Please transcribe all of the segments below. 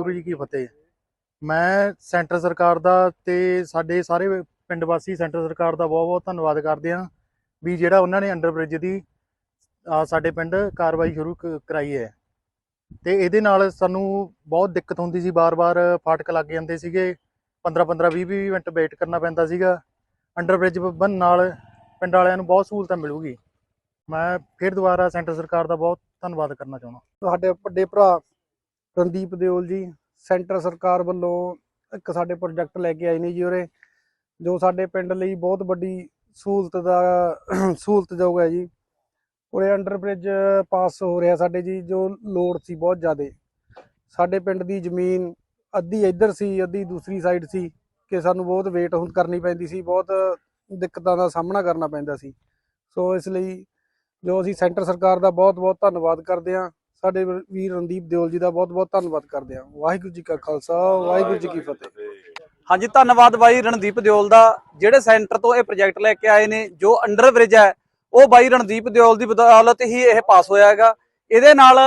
ਵਾਹਿਗੁਰੂ ਜੀ ਕੀ ਫਤਿਹ। ਮੈਂ ਸੈਂਟਰ ਸਰਕਾਰ ਦਾ ਤੇ ਸਾਡੇ ਸਾਰੇ ਪਿੰਡ ਵਾਸੀ ਸੈਂਟਰ ਸਰਕਾਰ ਦਾ ਬਹੁਤ ਬਹੁਤ ਧੰਨਵਾਦ ਕਰਦੇ ਹਾਂ ਵੀ ਜਿਹੜਾ ਉਹਨਾਂ ਨੇ ਅੰਡਰ ਬ੍ਰਿਜ ਦੀ ਸਾਡੇ ਪਿੰਡ ਕਾਰਵਾਈ ਸ਼ੁਰੂ ਕਰਾਈ ਹੈ। ਤੇ ਇਹਦੇ ਨਾਲ ਸਾਨੂੰ ਬਹੁਤ ਦਿੱਕਤ ਹੁੰਦੀ ਸੀ, ਬਾਰ-ਬਾਰ ਫਾਟਕ ਲੱਗ ਜਾਂਦੇ ਸੀਗੇ 15-15 20-20 ਮਿੰਟ ਵੇਟ ਕਰਨਾ ਪੈਂਦਾ ਸੀਗਾ। ਅੰਡਰ ਬ੍ਰਿਜ ਬਣ ਨਾਲ ਪਿੰਡ ਵਾਲਿਆਂ ਨੂੰ ਬਹੁਤ ਸਹੂਲਤਾਂ ਮਿਲੂਗੀ। ਮੈਂ ਫਿਰ ਦੁਬਾਰਾ ਸੈਂਟਰ ਸਰਕਾਰ ਦਾ ਬਹੁਤ ਧੰਨਵਾਦ ਕਰਨਾ ਚਾਹੁੰਦਾ। ਸਾਡੇ ਵੱਡੇ ਭਰਾ ਰਣਦੀਪ ਦਿਓਲ ਜੀ, ਸੈਂਟਰ ਸਰਕਾਰ ਵੱਲੋਂ ਇੱਕ ਸਾਡੇ ਪ੍ਰੋਜੈਕਟ ਲੈ ਕੇ ਆਏ ਨੇ ਜੀ ਉਰੇ, ਜੋ ਸਾਡੇ ਪਿੰਡ ਲਈ ਬਹੁਤ ਵੱਡੀ ਸਹੂਲਤ ਦਾ, ਸਹੂਲਤਯੋਗ ਹੈ ਜੀ। ਉਰੇ ਅੰਡਰਬ੍ਰਿਜ ਪਾਸ ਹੋ ਰਿਹਾ ਸਾਡੇ ਜੀ, ਜੋ ਲੋੜ ਸੀ ਬਹੁਤ ਜ਼ਿਆਦਾ। ਸਾਡੇ ਪਿੰਡ ਦੀ ਜ਼ਮੀਨ ਅੱਧੀ ਇੱਧਰ ਸੀ, ਅੱਧੀ ਦੂਸਰੀ ਸਾਈਡ ਸੀ, ਕਿ ਸਾਨੂੰ ਬਹੁਤ ਵੇਟ ਹੁਣ ਕਰਨੀ ਪੈਂਦੀ ਸੀ, ਬਹੁਤ ਦਿੱਕਤਾਂ ਦਾ ਸਾਹਮਣਾ ਕਰਨਾ ਪੈਂਦਾ ਸੀ। ਸੋ ਇਸ ਲਈ ਜੋ ਅਸੀਂ ਸੈਂਟਰ ਸਰਕਾਰ ਦਾ ਬਹੁਤ ਬਹੁਤ ਧੰਨਵਾਦ ਕਰਦੇ ਹਾਂ। ਸਾਡੇ ਵੀਰ- ਰਣਦੀਪ ਦਿਓਲ ਜੀ ਦਾ ਬਹੁਤ ਬਹੁਤ ਧੰਨਵਾਦ ਕਰਦੇ ਹਾਂ। ਵਾਹਿਗੁਰੂ ਜੀ ਕਾ ਖਾਲਸਾ, ਵਾਹਿਗੁਰੂ ਜੀ ਕੀ ਫਤਿਹ। ਹਾਂਜੀ, ਧੰਨਵਾਦ ਬਾਈ ਰਣਦੀਪ ਦਿਓਲ ਦਾ। ਜਿਹੜੇ ਸੈਂਟਰ ਤੋਂ ਇਹ ਪ੍ਰੋਜੈਕਟ ਲੈ ਕੇ ਆਏ ਨੇ, ਜੋ ਅੰਡਰ ਬ੍ਰਿਜ ਹੈ, ਉਹ ਬਾਈ ਰਣਦੀਪ ਦਿਓਲ ਦੀ ਬਦੌਲਤ ਹੀ ਇਹ ਪਾਸ ਹੋਇਆ ਹੈਗਾ। ਇਹਦੇ ਨਾਲ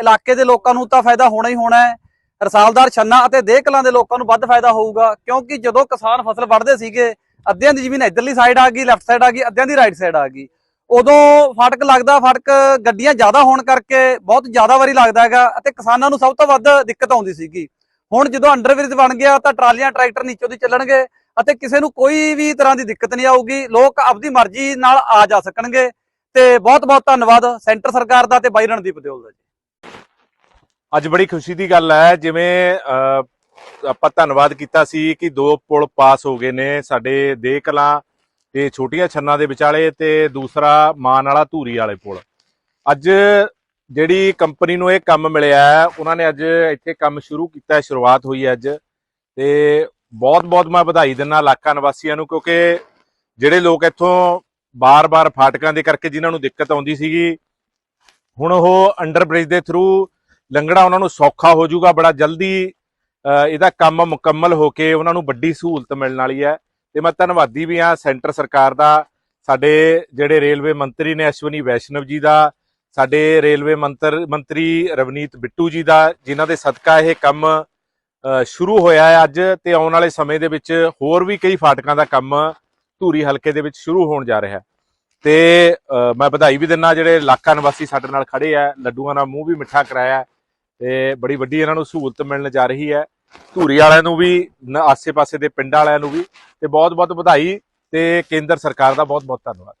ਇਲਾਕੇ ਦੇ ਲੋਕਾਂ ਨੂੰ ਤਾਂ ਫਾਇਦਾ ਹੋਣਾ ਹੀ ਹੋਣਾ ਹੈ। ਰਸਾਲਦਾਰ ਛੰਨਾ ਅਤੇ ਦੇਹ ਕਲਾਂ ਦੇ ਲੋਕਾਂ ਨੂੰ ਵੱਧ ਫਾਇਦਾ ਹੋਊਗਾ, ਕਿਉਂਕਿ ਜਦੋਂ ਕਿਸਾਨ ਫਸਲ ਵੱਢਦੇ ਸੀਗੇ, ਅੱਧਿਆਂ ਦੀ ਜ਼ਮੀਨ ਇਧਰਲੀ ਸਾਈਡ ਆ ਗਈ ਲੈਫਟ ਸਾਈਡ ਆ ਗਈ, ਅੱਧਿਆਂ ਦੀ ਰਾਈਟ ਸਾਈਡ ਆ ਗਈ। ਉਦੋਂ ਫਟਕ ਲੱਗਦਾ, ਫਟਕ ਗੱਡੀਆਂ ਜ਼ਿਆਦਾ ਹੋਣ ਕਰਕੇ ਬਹੁਤ ਜ਼ਿਆਦਾ ਵਾਰੀ ਲੱਗਦਾ ਹੈਗਾ ਅਤੇ ਕਿਸਾਨਾਂ ਨੂੰ ਸਭ ਤੋਂ ਵੱਧ ਦਿੱਕਤ ਆਉਂਦੀ ਸੀਗੀ। ਹੁਣ ਜਦੋਂ ਅੰਡਰਬ੍ਰਿਜ ਬਣ ਗਿਆ ਤਾਂ ਟਰਾਲੀਆਂ, ਟਰੈਕਟਰ ਨੀਚੋਂ ਦੀ ਚੱਲਣਗੇ ਅਤੇ ਕਿਸੇ ਨੂੰ ਕੋਈ ਵੀ ਤਰ੍ਹਾਂ ਦੀ ਦਿੱਕਤ ਨਹੀਂ ਆਊਗੀ। ਲੋਕ ਆਪਦੀ ਮਰਜ਼ੀ ਨਾਲ ਆ ਜਾ ਸਕਣਗੇ ਤੇ ਬਹੁਤ ਬਹੁਤ ਧੰਨਵਾਦ ਸੈਂਟਰ ਸਰਕਾਰ ਦਾ ਤੇ ਬਾਈ ਰਣਦੀਪ ਦਿਓਲ ਦਾ ਜੀ। ਅੱਜ ਬੜੀ ਖੁਸ਼ੀ ਦੀ ਗੱਲ ਹੈ, ਜਿਵੇਂ ਆਪਾਂ ਧੰਨਵਾਦ ਕੀਤਾ ਸੀ ਕਿ ਦੋ ਪੁਲ ਪਾਸ ਹੋ ਗਏ ਨੇ ਸਾਡੇ ਦੇਹ ਕਲਾਂ ਤੇ ਛੋਟੀਆਂ ਛੰਨਾਂ ਦੇ ਵਿਚਾਲੇ ਤੇ ਦੂਸਰਾ ਮਾਨ ਵਾਲਾ ਧੂਰੀ ਵਾਲੇ ਪੁਲ। ਅੱਜ ਜਿਹੜੀ ਕੰਪਨੀ ਨੂੰ ਇਹ ਕੰਮ ਮਿਲਿਆ ਹੈ, ਉਹਨਾਂ ਨੇ ਅੱਜ ਇੱਥੇ ਕੰਮ ਸ਼ੁਰੂ ਕੀਤਾ ਹੈ, ਸ਼ੁਰੂਆਤ ਹੋਈ ਹੈ ਅੱਜ। ਤੇ ਬਹੁਤ ਬਹੁਤ ਮੈਂ ਵਧਾਈ ਦਿੰਦਾ ਇਲਾਕਾ ਨਿਵਾਸੀਆਂ ਨੂੰ, ਕਿਉਂਕਿ ਜਿਹੜੇ ਲੋਕ ਇੱਥੋਂ ਬਾਰ-ਬਾਰ ਫਾਟਕਾਂ ਦੇ ਕਰਕੇ ਜਿਨ੍ਹਾਂ ਨੂੰ ਦਿੱਕਤ ਆਉਂਦੀ ਸੀਗੀ, ਹੁਣ ਉਹ ਅੰਡਰ ਬ੍ਰਿਜ ਦੇ ਥਰੂ ਲੰਘਣਾ ਉਹਨਾਂ ਨੂੰ ਸੌਖਾ ਹੋ ਜਾਊਗਾ, ਬੜਾ ਜਲਦੀ ਇਹਦਾ ਕੰਮ ਮੁਕੰਮਲ ਹੋ ਕੇ ਉਹਨਾਂ ਨੂੰ ਵੱਡੀ ਸਹੂਲਤ ਮਿਲਣ ਵਾਲੀ ਹੈ। ਤੇ ਮੈਂ ਧੰਨਵਾਦੀ ਵੀ ਹਾਂ ਸੈਂਟਰ ਸਰਕਾਰ ਦਾ, ਸਾਡੇ ਜਿਹੜੇ ਰੇਲਵੇ ਮੰਤਰੀ ਨੇ ਅਸ਼ਵਨੀ ਵੈਸ਼ਨਵ ਜੀ ਦਾ, ਸਾਡੇ ਰੇਲਵੇ ਮੰਤਰ, ਮੰਤਰੀ ਰਵਨੀਤ ਬਿੱਟੂ ਜੀ ਦਾ, ਜਿਨ੍ਹਾਂ ਦੇ ਸਦਕਾ ਇਹ ਕੰਮ ਸ਼ੁਰੂ ਹੋਇਆ ਹੈ ਅੱਜ ਤੇ ਆਉਣ ਵਾਲੇ ਸਮੇਂ ਦੇ ਵਿੱਚ ਹੋਰ ਵੀ ਕਈ ਫਾਟਕਾਂ ਦਾ ਕੰਮ ਧੂਰੀ ਹਲਕੇ ਦੇ ਵਿੱਚ ਸ਼ੁਰੂ ਹੋਣ ਜਾ ਰਿਹਾ ਹੈ। ਤੇ ਮੈਂ ਵਧਾਈ ਵੀ ਦਿੰਦਾ ਜਿਹੜੇ ਇਲਾਕਾ ਨਿਵਾਸੀ ਸਾਡੇ ਨਾਲ ਖੜੇ ਆ, ਲੱਡੂਆਂ ਨਾਲ ਮੂੰਹ ਵੀ ਮਿੱਠਾ ਕਰਾਇਆ ਹੈ ਤੇ ਬੜੀ ਵੱਡੀ ਇਹਨਾਂ ਨੂੰ ਸਹੂਲਤ ਮਿਲਣ ਜਾ ਰਹੀ ਹੈ। ਧੂਰੀ ਵਾਲਿਆਂ ਨੂੰ ਵੀ ਆਸੇ-ਪਾਸੇ ਦੇ ਪਿੰਡਾਂ ਵਾਲਿਆਂ ਨੂੰ ਵੀ ਤੇ ਬਹੁਤ-ਬਹੁਤ ਵਧਾਈ ਤੇ ਕੇਂਦਰ ਸਰਕਾਰ ਦਾ ਬਹੁਤ-ਬਹੁਤ ਧੰਨਵਾਦ।